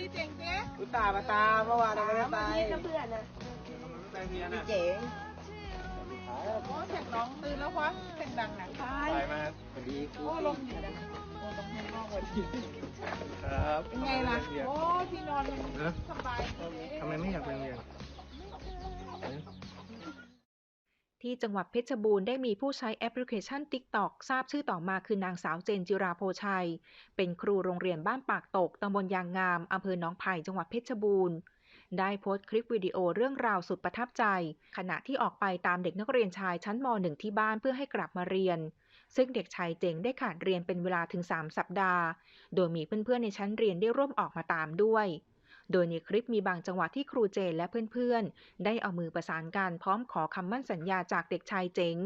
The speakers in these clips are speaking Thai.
พี่เจ๋งเจ๊อุตส่าห์มาตามเมื่อวานเราไม่ได้ไปนี่ก็เพื่อนนะไปเมียน่ะเจ๋งโอ้เสียงน้องตื่นแล้ววะเสียงดังหนะใช่ไปมาสวัสดีโอ้ลมอยู่นะโอ้ลมข้างนอกพอดีครับเป็นไงล่ะโอ้ที่นอนมันสบายทำไมไม่อยากไปเรียน ที่จังหวัดเพชรบูรณ์ได้มีผู้ใช้แอปพลิเคชัน TikTok ทราบชื่อต่อมาคือนางสาวเจนจิราโพชัย เป็นครูโรงเรียนบ้านปากตกตำบลยางงามอำเภอหนองไผ่จังหวัดเพชรบูรณ์ได้โพสต์คลิปวิดีโอเรื่องราวสุดประทับใจ ขณะที่ออกไปตามเด็กนักเรียนชายชั้นม .1 ที่บ้านเพื่อให้กลับมาเรียน ซึ่งเด็กชายเจ๋งได้ขาดเรียนเป็นเวลาถึง 3 สัปดาห์ โดยมีเพื่อนๆในชั้นเรียนได้ร่วมออกมาตามด้วย โดยในคลิปมีบางจังหวะที่ครูเจนและเพื่อนๆ ได้เอามือประสานกันพร้อมขอคำมั่นสัญญาจากเด็กชายเจ๋ง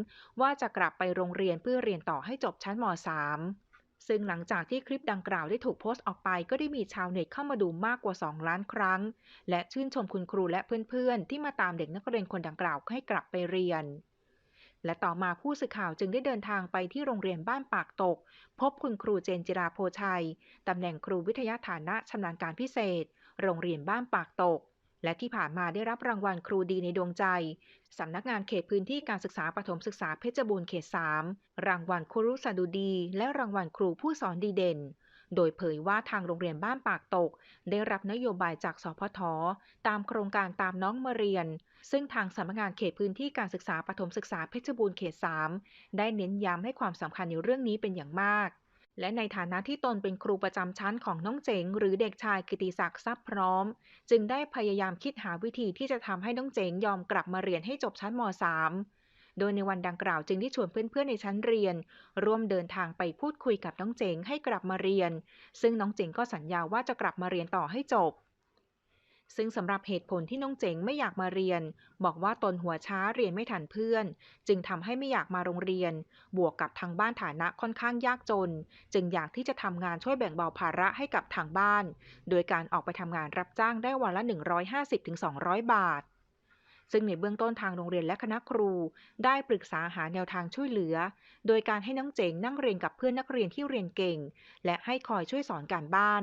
ว่าจะกลับไปโรงเรียนเพื่อเรียนต่อให้จบชั้นม .3 ซึ่งหลังจากที่คลิปดังกล่าวได้ถูกโพสต์ออกไปก็ได้มีชาวเน็ตเข้ามาดูมากกว่า 2 ล้านครั้ง และชื่นชมคุณครูและเพื่อนๆ ที่มาตามเด็กนักเรียนคนดังกล่าวให้กลับไปเรียน และต่อมาผู้สื่อข่าวจึงได้เดินทางไปที่โรงเรียนบ้านปากตก พบคุณครูเจนจิราโพชัย ตำแหน่งครูวิทยาฐานะชำนาญการพิเศษ โรงเรียนบ้านปากตก และที่ผ่านมาได้รับรางวัลครูดีในดวงใจ สำนักงานเขตพื้นที่การศึกษาปฐมศึกษาเพชรบูรณ์เขต 3 รางวัลครูรุษดุดี และรางวัลครูผู้สอนดีเด่น โดยเผยว่าทางโรงเรียนบ้านปากตก ได้รับนโยบายจากสพทตามโครงการตามน้องมาเรียน ซึ่งทางสำนักงานเขตพื้นที่การศึกษาปฐมศึกษาเพชรบูรณ์เขต 3 ได้เน้นย้ำให้ความสำคัญในเรื่องนี้เป็นอย่างมาก และในฐานะที่ตนเป็นครูประจำชั้นของน้องเจ๋งหรือเด็กชายกิติศักดิ์ทรัพย์พร้อม จึงได้พยายามคิดหาวิธีที่จะทำให้น้องเจ๋งยอมกลับมาเรียนให้จบชั้นม .3 โดยในวันดังกล่าวจึงได้ชวนเพื่อนๆในชั้นเรียน ร่วมเดินทางไปพูดคุยกับน้องเจ๋งให้กลับมาเรียน ซึ่งน้องเจ๋งก็สัญญาว่าจะกลับมาเรียนต่อให้จบ ซึ่งสำหรับเหตุผลที่น้องเจ๋งไม่อยากมาเรียน บอกว่าตนหัวช้าเรียนไม่ทันเพื่อน จึงทำให้ไม่อยากมาโรงเรียน บวกกับทางบ้านฐานะค่อนข้างยากจน จึงอยากที่จะทำงานช่วยแบ่งเบาภาระให้กับทางบ้าน โดยการออกไปทำงานรับจ้างได้วันละ 150-200 บาทซึ่งในเบื้องต้นทางโรงเรียนและคณะครู ได้ปรึกษาหาแนวทางช่วยเหลือ โดยการให้น้องเจ๋งนั่งเรียนกับเพื่อนนักเรียนที่เรียนเก่ง และให้คอยช่วยสอนการบ้าน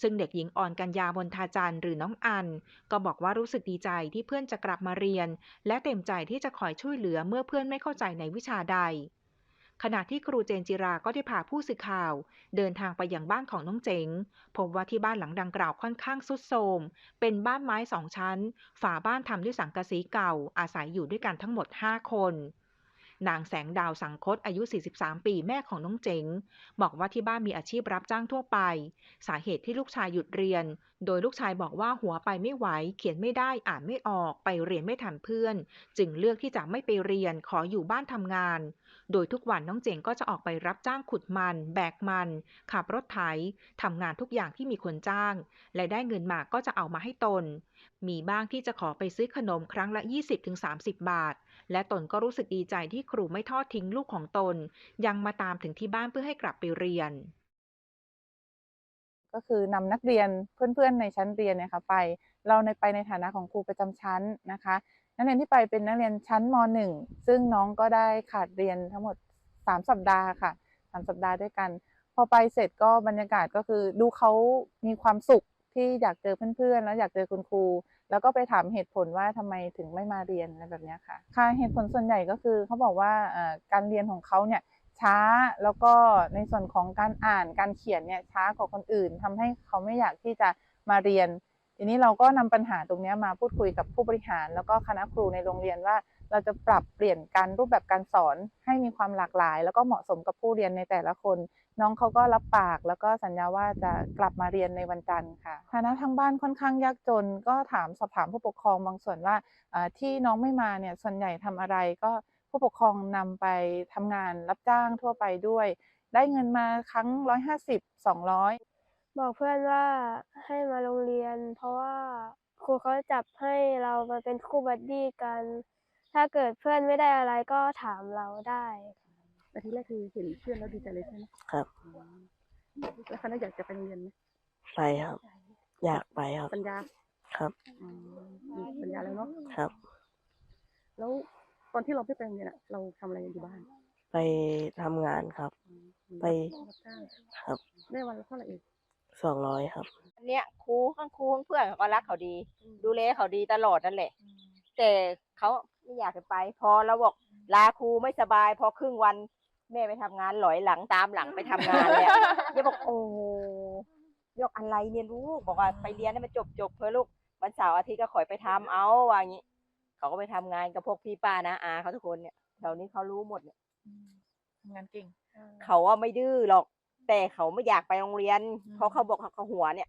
ซึ่งเด็กหญิงอ่อนกัญญามนทาจันหรือน้องอัน ก็บอกว่ารู้สึกดีใจที่เพื่อนจะกลับมาเรียน และเต็มใจที่จะคอยช่วยเหลือเมื่อเพื่อนไม่เข้าใจในวิชาใด ขณะที่ครูเจนจิราก็ได้พาผู้สื่อข่าว เดินทางไปยังบ้านของน้องเจ๋งพบว่าที่บ้านหลังดังกล่าวค่อนข้างทรุดโทรมเป็นบ้านไม้สองชั้น ฝาบ้านทำด้วยสังกะสีเก่า อาศัยอยู่ด้วยกันทั้งหมด 5 คน นางแสงดาวสังคตอายุ 43 ปีแม่ของน้องเจ๋ง บอกว่าที่บ้านมีอาชีพรับจ้างทั่วไป สาเหตุที่ลูกชายหยุดเรียน โดยลูกชายบอกว่าหัวไปไม่ไหว เขียนไม่ได้อ่านไม่ออก ไปเรียนไม่ทันเพื่อน จึงเลือกที่จะไม่ไปเรียนขออยู่บ้านทำงานโดยทุกวันน้องเจ๋งก็จะออกไปรับจ้างขุดมัน แบกมัน ขับรถไถทำงานทุกอย่างที่มีคนจ้าง และได้เงินมาก็จะเอามาให้ตน มีบ้างที่จะขอไปซื้อขนมครั้งละ 20-30 บาท และตนก็รู้สึกดีใจที่ครูไม่ทอดทิ้งลูกของตน ยังมาตามถึงที่บ้านเพื่อให้กลับไปเรียน ก็คือนำนักเรียนเพื่อนๆในชั้นเรียนเนี่ยค่ะไป เราในไปในฐานะของครูประจำชั้นนะคะ นักเรียนที่ไปเป็นนักเรียนชั้นม .1 ซึ่งน้องก็ได้ขาดเรียนทั้งหมด 3 สัปดาห์ค่ะ 3 สัปดาห์ด้วยกัน พอไปเสร็จก็บรรยากาศก็คือดูเขามีความสุขที่อยากเจอเพื่อนๆ แล้วอยากเจอคุณครู แล้วก็ไปถามเหตุผลว่าทำไมถึงไม่มาเรียนอะไรแบบนี้ค่ะ ค่ะเหตุผลส่วนใหญ่ก็คือเขาบอกว่าการเรียนของเขาเนี่ยช้าแล้วก็ในส่วนของการอ่านการเขียนเนี่ยช้ากว่าคนอื่นทำให้เขาไม่อยากที่จะมาเรียน ทีนี้เราก็นำปัญหาตรงนี้มาพูดคุยกับผู้บริหาร แล้วก็คณะครูในโรงเรียนว่า เราจะปรับเปลี่ยนการรูปแบบการสอนให้มีความหลากหลาย แล้วก็เหมาะสมกับผู้เรียนในแต่ละคน น้องเขาก็รับปาก แล้วก็สัญญาว่าจะกลับมาเรียนในวันจันทร์ค่ะฐานะทางบ้านค่อนข้างยากจน ก็ถามสอบถามผู้ปกครองบางส่วนว่าที่น้องไม่มาเนี่ยส่วนใหญ่ทำอะไรก็ผู้ปกครองนำไปทำงานรับจ้างทั่วไปด้วย ได้เงินมาครั้ง 150 200 บอกเพื่อนว่าให้มาโรงเรียน เพราะว่าครูเขาจับให้เรามาเป็นคู่บัดดี้กัน ถ้าเกิดเพื่อนไม่ได้อะไรก็ถามเราได้แต่ทีแรกคือเห็นเพื่อนแล้วดีใจเลยใช่ไหมครับ แล้วคณะอยากจะไปโรงเรียนไหมไปครับ อยากไปครับ ปัญญาครับอืมมีปัญญาแล้วเนาะครับ แล้วตอนที่เราไม่ไปโรงเรียนอะเราทำอะไรอยู่บ้านไปทำงานครับ ไปรับจ้างครับ ได้วันละเท่าไหร่เอง สองร้อยครับ เนี่ยครูข้พื่อนเขาก็รักเขาดี ดูแลเขาดีตลอดนั่นแหละ แต่เขาไม่อยากจะไป พอเราบอกลาครูไม่สบาย พอครึ่งวันแม่ไปทำงานหลอยหลังตามหลังไปทำงานเลยอะยายบอกโอ้โหยกอะไรเนี่ยลูกบอกว่าไปเรียนให้มันจบจบๆเพื่อะลูกวันเสาร์อาทิตย์ก็ขอยไปทำเอาว่าอย่างนี้เขาก็ไปทำงานกับพวกพี่ป้านะอาเขาทุกคนเนี่ยแถวนี้เขารู้หมดเนี่ย ทำงานเก่ง เขาว่าไม่ดื้อหรอก แต่เขาไม่อยากไปโรงเรียน เพราะเขาบอกเขาหัวเนี่ย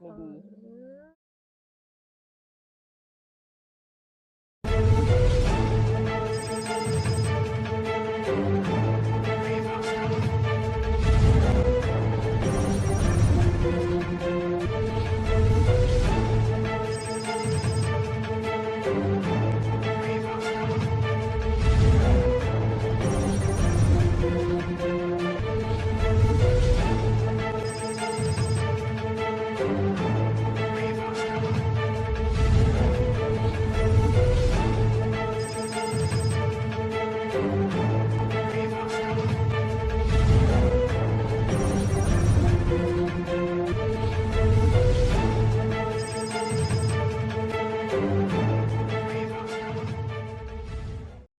ไม่ดี อื